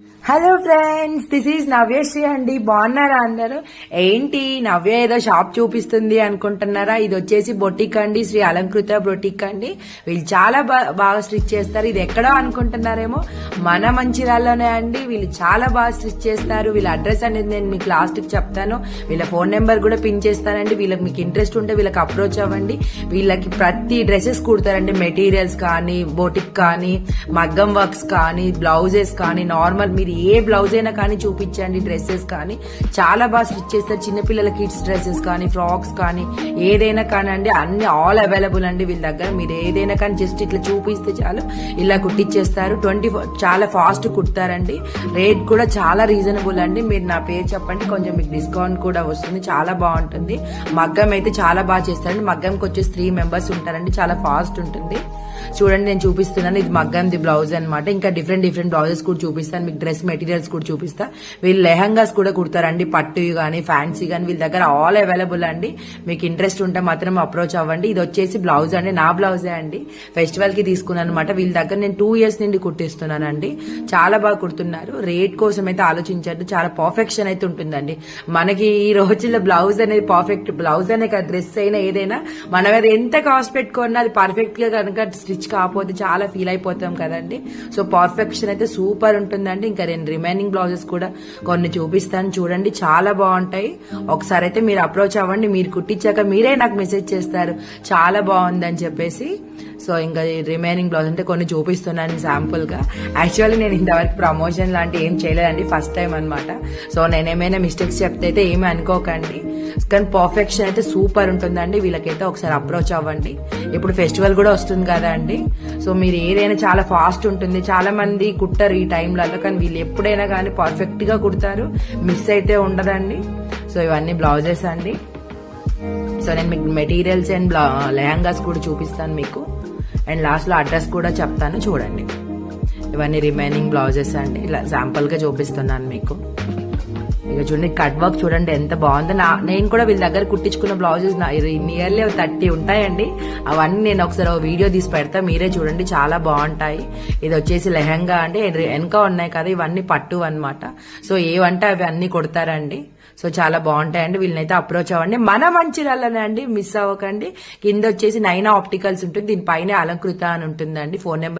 Hello friends this is Navyasri అండి బాగున్నారా అందరూ? ఏంటి? నవ్య ఏదో షాప్ చూపిస్తుంది అనుకుంటున్నారా? ఇది వచ్చేసి బొటిక్ అండి శ్రీ అలంకృత బొటిక్ అండి. వీళ్ళు చాలా బాగా స్టిచ్ చేస్తారు. ఇది ఎక్కడో అనుకుంటున్నారేమో? మన మంచిర్యాలలోనే అండి. వీళ్ళు చాలా బాగా స్టిచ్ చేస్తారు. వీళ్ళ అడ్రస్ అనేది నేను మీకు లాస్ట్కి చెప్తాను. వీళ్ళ ఫోన్ నెంబర్ కూడా పిన్ చేస్తానండి. వీళ్ళకి మీకు ఇంట్రెస్ట్ ఉంటే వీళ్ళకి అప్రోచ్ అవ్వండి. వీళ్ళకి ప్రతి డ్రెస్సెస్ కుడతారండి. మెటీరియల్స్ కానీ బొటిక్ కానీ మగ్గం వర్క్స్ కానీ బ్లౌజెస్ కానీ నార్మల్ మీరు ఏ బ్లౌజ్ అయినా కానీ చూపించండి డ్రెస్సెస్ కానీ. చాలా బాగా స్టిచ్ చేస్తారు. చిన్నపిల్లల కిడ్స్ డ్రెస్సెస్ కానీ ఫ్రాక్స్ కానీ ఏదైనా కానీ అండి అన్ని ఆల్ అవైలబుల్ అండి వీళ్ళ దగ్గర. మీరు ఏదైనా కానీ జస్ట్ ఇట్లా చూపిస్తే చాలు. ఇలా కుట్టిచ్చేస్తారు. ట్వంటీ చాలా ఫాస్ట్ కుడతారండి. రేట్ కూడా చాలా రీజనబుల్ అండి. మీరు నా పేరు చెప్పండి. కొంచెం మీకు డిస్కౌంట్ కూడా వస్తుంది. చాలా బాగుంటుంది. మగ్గం అయితే చాలా బాగా చేస్తారండి. మగ్గంకి వచ్చేసి త్రీ మెంబర్స్ ఉంటారండి. చాలా ఫాస్ట్ ఉంటుంది. చూడండి నేను చూపిస్తున్నాను. ఇది మగ్గంది బ్లౌజ్ అన్నమాట. ఇంకా డిఫరెంట్ డిఫరెంట్ బ్లౌజెస్ కూడా చూపిస్తాను. మీకు డ్రెస్ మెటీరియల్స్ కూడా చూపిస్తా. వీళ్ళు లెహంగాస్ కూడా కుడతారండి. పట్టు కానీ ఫ్యాన్సీ కానీ వీళ్ళ దగ్గర ఆల్ అవైలబుల్ అండి. మీకు ఇంట్రెస్ట్ ఉంటే మాత్రం అప్రోచ్ అవ్వండి. ఇది వచ్చేసి బ్లౌజ్ అండి. నా బ్లౌజే అండి. ఫెస్టివల్కి తీసుకున్నాను అనమాట వీళ్ళ దగ్గర నేను టూ ఇయర్స్ నుండి కుట్టిస్తున్నానండి. చాలా బాగా కుడుతున్నారు. రేట్ కోసం అయితే ఆలోచించండి చాలా పర్ఫెక్షన్ అయితే ఉంటుందండి. మనకి ఈ రోజుల్లో బ్లౌజ్ అనేది పర్ఫెక్ట్ బ్లౌజ్ అనే కాదు డ్రెస్ అయినా ఏదైనా. మన మీద ఎంత కాస్ట్ పెట్టుకున్నా అది పర్ఫెక్ట్గా కనుక స్టిచ్ కాకపోతే చాలా ఫీల్ అయిపోతాం కదండి. సో పర్ఫెక్షన్ అయితే సూపర్ ఉంటుందండి. ఇంకా నేను రిమైనింగ్ బ్లౌజెస్ కూడా కొన్ని చూపిస్తాను. చూడండి చాలా బాగుంటాయి. ఒకసారి అయితే మీరు అప్రోచ్ అవ్వండి. మీరు కుట్టించాక మీరే నాకు మెసేజ్ చేస్తారు. చాలా బాగుందని చెప్పేసి. సో ఇంకా రిమైనింగ్ బ్లౌజ్ అంటే కొన్ని చూపిస్తున్నాను శాంపుల్గా యాక్చువల్లీ నేను ఇంతవరకు ప్రమోషన్ లాంటి ఏం చేయలేదండి. ఫస్ట్ టైం అనమాట సో నేను ఏమైనా మిస్టేక్స్ చెప్తే అయితే ఏమీ అనుకోకండి. కానీ పర్ఫెక్షన్ అయితే సూపర్ ఉంటుందండి. వీళ్ళకైతే ఒకసారి అప్రోచ్ అవ్వండి. ఇప్పుడు ఫెస్టివల్ కూడా వస్తుంది కదా అండి సో మీరు ఏదైనా చాలా ఫాస్ట్ ఉంటుంది. చాలా మంది కుట్టరు ఈ టైంలలో కానీ వీళ్ళు ఎప్పుడైనా కానీ పర్ఫెక్ట్గా కుడతారు. మిస్ అయితే ఉండదండి. సో ఇవన్నీ బ్లౌజెస్ అండి. సో నేను మీకు మెటీరియల్స్ అండ్ లెహంగాస్ కూడా చూపిస్తాను మీకు. అండ్ లాస్ట్లో అడ్రస్ కూడా చెప్తాను చూడండి. ఇవన్నీ రిమైనింగ్ బ్లౌజెస్ అండి. ఇలా శాంపుల్గా చూపిస్తున్నాను మీకు. ఇక చూడండి కట్ వర్క్ చూడండి ఎంత బాగుందో. నా నేను కూడా వీళ్ళ దగ్గర కుట్టించుకున్న బ్లౌజెస్ నియర్లీ థర్టీ ఉంటాయండి. అవన్నీ నేను ఒకసారి ఒక వీడియో తీసి పెడతా మీరే చూడండి చాలా బాగుంటాయి. ఇది వచ్చేసి లెహంగా అంటే వెనక ఉన్నాయి కదా ఇవన్నీ పట్టు అన్నమాట. సో ఏవంటే అవి అన్ని కొడతారండి. సో చాలా బాగుంటాయండి వీళ్ళనైతే అప్రోచ్ అవ్వండి. మన మంచిర్యాలనే అండి మిస్ అవ్వకండి. కింద వచ్చేసి నైనా ఆప్టికల్స్ ఉంటుంది దీనిపైన అలంకృత అని ఉంటుందండి ఫోన్ నెంబర్